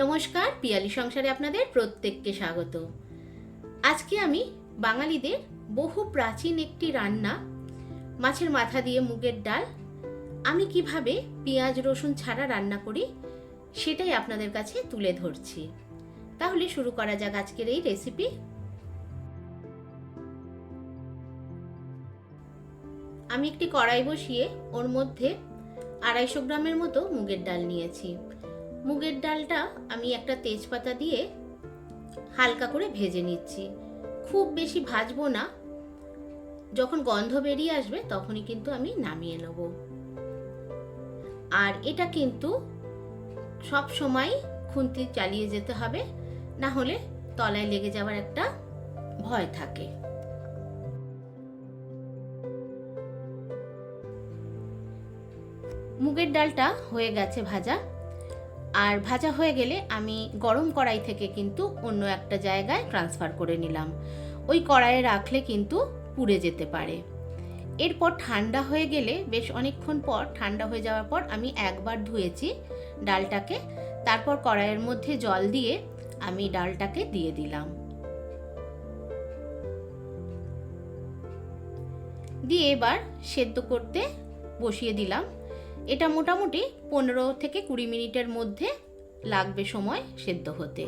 নমস্কার, পিয়ালি সংসারে আপনাদের প্রত্যেককে স্বাগত। আজকে আমি বাঙালিদের বহু প্রাচীন একটি রান্না, মাছের মাথা দিয়ে মুগের ডাল, আমি কীভাবে পেঁয়াজ, রসুন ছাড়া রান্না করি সেটাই আপনাদের কাছে তুলে ধরছি। তাহলে শুরু করা যাক আজকের এই রেসিপি। আমি একটি কড়াই বসিয়ে ওর মধ্যে আড়াইশো গ্রামের মতো মুগের ডাল নিয়েছি। মুগের ডালটা আমি একটা তেজপাতা দিয়ে হালকা করে ভেজে নিচ্ছি। খুব বেশি ভাজবো না। যখন গন্ধ বেরিয়ে আসবে তখনই কিন্তু আমি নামিয়ে নেব। আর এটা কিন্তু সব সময় খুন্তি চালিয়ে যেতে হবে, না হলে তলায় লেগে যাওয়ার একটা ভয় থাকে। মুগের ডালটা হয়ে গেছে ভাজা। আর ভাজা হয়ে গেলে আমি গরম কড়াই থেকে কিন্তু অন্য একটা জায়গায় ট্রান্সফার করে নিলাম। ওই কড়াইয়ে রাখলে কিন্তু পুড়ে যেতে পারে। এরপর ঠান্ডা হয়ে গেলে বেশ অনেকক্ষণ পর, ঠান্ডা হয়ে যাওয়ার পর আমি একবার ধুয়েছি ডালটাকে। তারপর কড়াইয়ের মধ্যে জল দিয়ে আমি ডালটাকে দিয়ে দিলাম। দিয়ে এবার সেদ্ধ করতে বসিয়ে দিলাম। এটা মোটামুটি পনেরো থেকে কুড়ি মিনিটের মধ্যে লাগবে সময় সেদ্ধ হতে।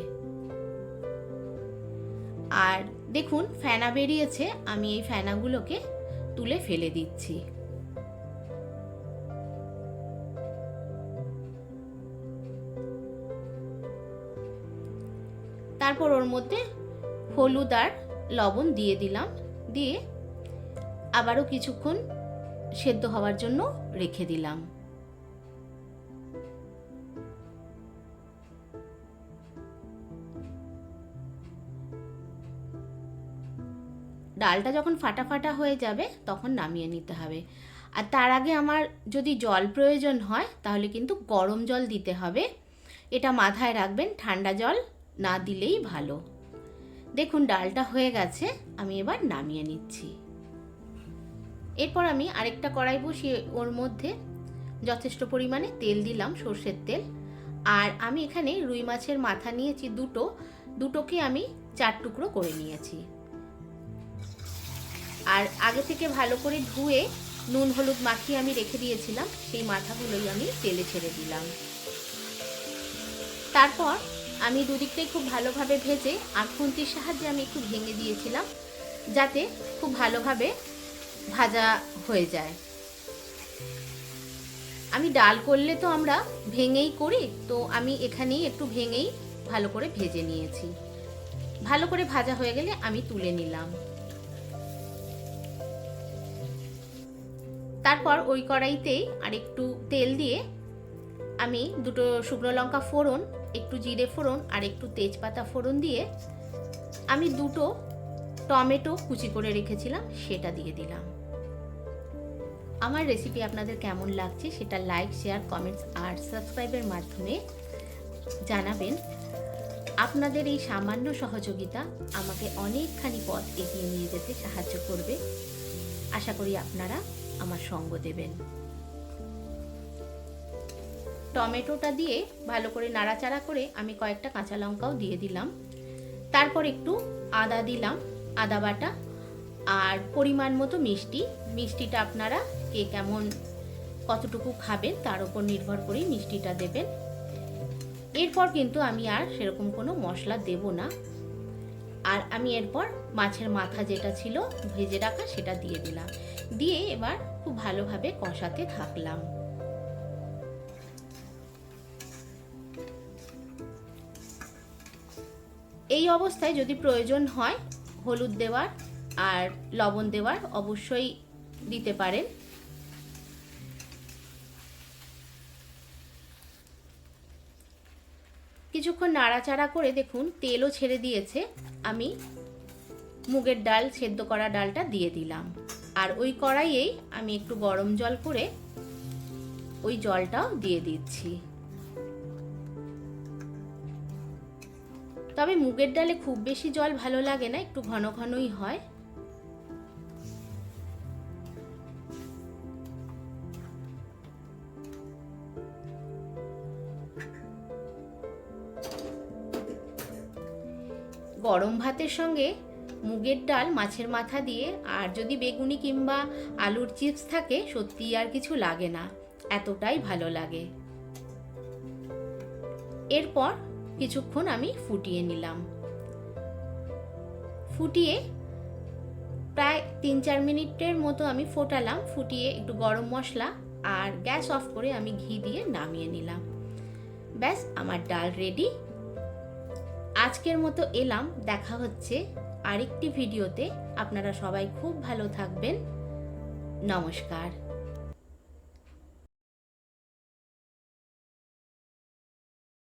আর দেখুন, ফেনা বেরিয়েছে, আমি এই ফেনাগুলোকে তুলে ফেলে দিচ্ছি। তারপর ওর মধ্যে হলুদ আর লবণ দিয়ে দিলাম, দিয়ে আবারও কিছুক্ষণ সেদ্ধ হওয়ার জন্য রেখে দিলাম। ডালটা যখন ফাটা ফাটা হয়ে যাবে, তখন নামিয়ে নিতে হবে। আর তার আগে আমার যদি জল প্রয়োজন হয়, তাহলে কিন্তু গরম জল দিতে হবে। এটা মাথায় রাখবেন, ঠান্ডা জল না দিলেই ভালো। দেখুন, ডালটা হয়ে গেছে, আমি এবার নামিয়ে নিচ্ছি। এরপর আমি আরেকটা কড়াই বসিয়ে ওর মধ্যে যথেষ্ট পরিমাণে তেল দিলাম, সর্ষের তেল। আর আমি এখানে রুই মাছের মাথা নিয়েছি দুটো। দুটোকে আমি চার টুকরো করে নিয়েছি। আর আগে থেকে ভালো করে ধুয়ে নুন, হলুদ মাখিয়ে আমি রেখে দিয়েছিলাম। সেই মাথাগুলোই আমি তেলে ছেড়ে দিলাম। তারপর আমি দুদিকটাই খুব ভালোভাবে ভেজে আর খুন্তির সাহায্যে আমি একটু ভেঙে দিয়েছিলাম যাতে খুব ভালোভাবে ভাজা হয়ে যায়। আমি ডাল করলে তো আমরা ভেঙেই করি, তো আমি এখানেই একটু ভেঙেই ভালো করে ভেজে নিয়েছি। ভালো করে ভাজা হয়ে গেলে আমি তুলে নিলাম। তারপর ওই কড়াইতেই আর একটু তেল দিয়ে আমি দুটো শুকনো লঙ্কা ফোড়ন, একটু জিরে ফোড়ন আর একটু তেজপাতা ফোড়ন দিয়ে আমি দুটো টমেটো কুচি করে রেখেছিলাম, সেটা দিয়ে দিলাম। আমার রেসিপি আপনাদের কেমন লাগছে সেটা লাইক শেয়ার কমেন্টস আর সাবস্ক্রাইবের মাধ্যমে জানাবেন। আপনাদের এই সামান্য সহযোগিতা আমাকে অনেকখানি পথ এগিয়ে নিয়ে যেতে সাহায্য করবে। আশা করি আপনারা আমার সঙ্গ দেবেন। টমেটোটা দিয়ে ভালো করে নাড়াচাড়া করে আমি কয়েকটা কাঁচা লঙ্কাও দিয়ে দিলাম। তারপর একটু আদা দিলাম, আদা বাটা আর পরিমাণ মতো মিষ্টি। মিষ্টিটা আপনারা কে কেমন কতটুকু খাবেন তার উপর নির্ভর করেই মিষ্টিটা দেবেন। এরপর কিন্তু আমি আর সেরকম কোনো মশলা দেব না। আর আমি এরপর মাছের মাথা যেটা ছিল ভেজে রাখা সেটা দিয়ে দিলাম। দিয়ে এবার খুব ভালোভাবে কষাতে থাকলাম। এই অবস্থায় যদি প্রয়োজন হয়, হলুদ দেওয়ার আর লবণ দেওয়ার অবশ্যই দিতে পারেন। কিছুক্ষণ নাড়াচাড়া করে দেখুন, তেলও ছেড়ে দিয়েছে। আমি মুগের ডাল, সেদ্ধ করা ডালটা দিয়ে দিলাম। আর ওই কড়াইয়েই আমি একটু গরম জল করে ওই জলটাও দিয়ে দিচ্ছি। তবে মুগের ডালে খুব বেশি জল ভালো লাগে না, একটু ঘন ঘনই হয়। গরম ভাতের সঙ্গে মুগের ডাল, মাছের মাথা দিয়ে, আর যদি বেগুনি কিংবা আলুর চিপস থাকে, সত্যি আর কিছু লাগে না। এতটাই ভালো লাগে। এরপর কিছুক্ষণ আমি ফুটিয়ে নিলাম। ফুটিয়ে প্রায় তিন চার মিনিটের মতো আমি ফোটালাম। ফুটিয়ে একটু গরম মশলা আর গ্যাস অফ করে আমি ঘি দিয়ে নামিয়ে নিলাম। ব্যাস, আমার ডাল রেডি আজকের মতো এলাম। দেখা হচ্ছে আরেকটি ভিডিওতে। আপনারা সবাই খুব ভালো থাকবেন। নমস্কার।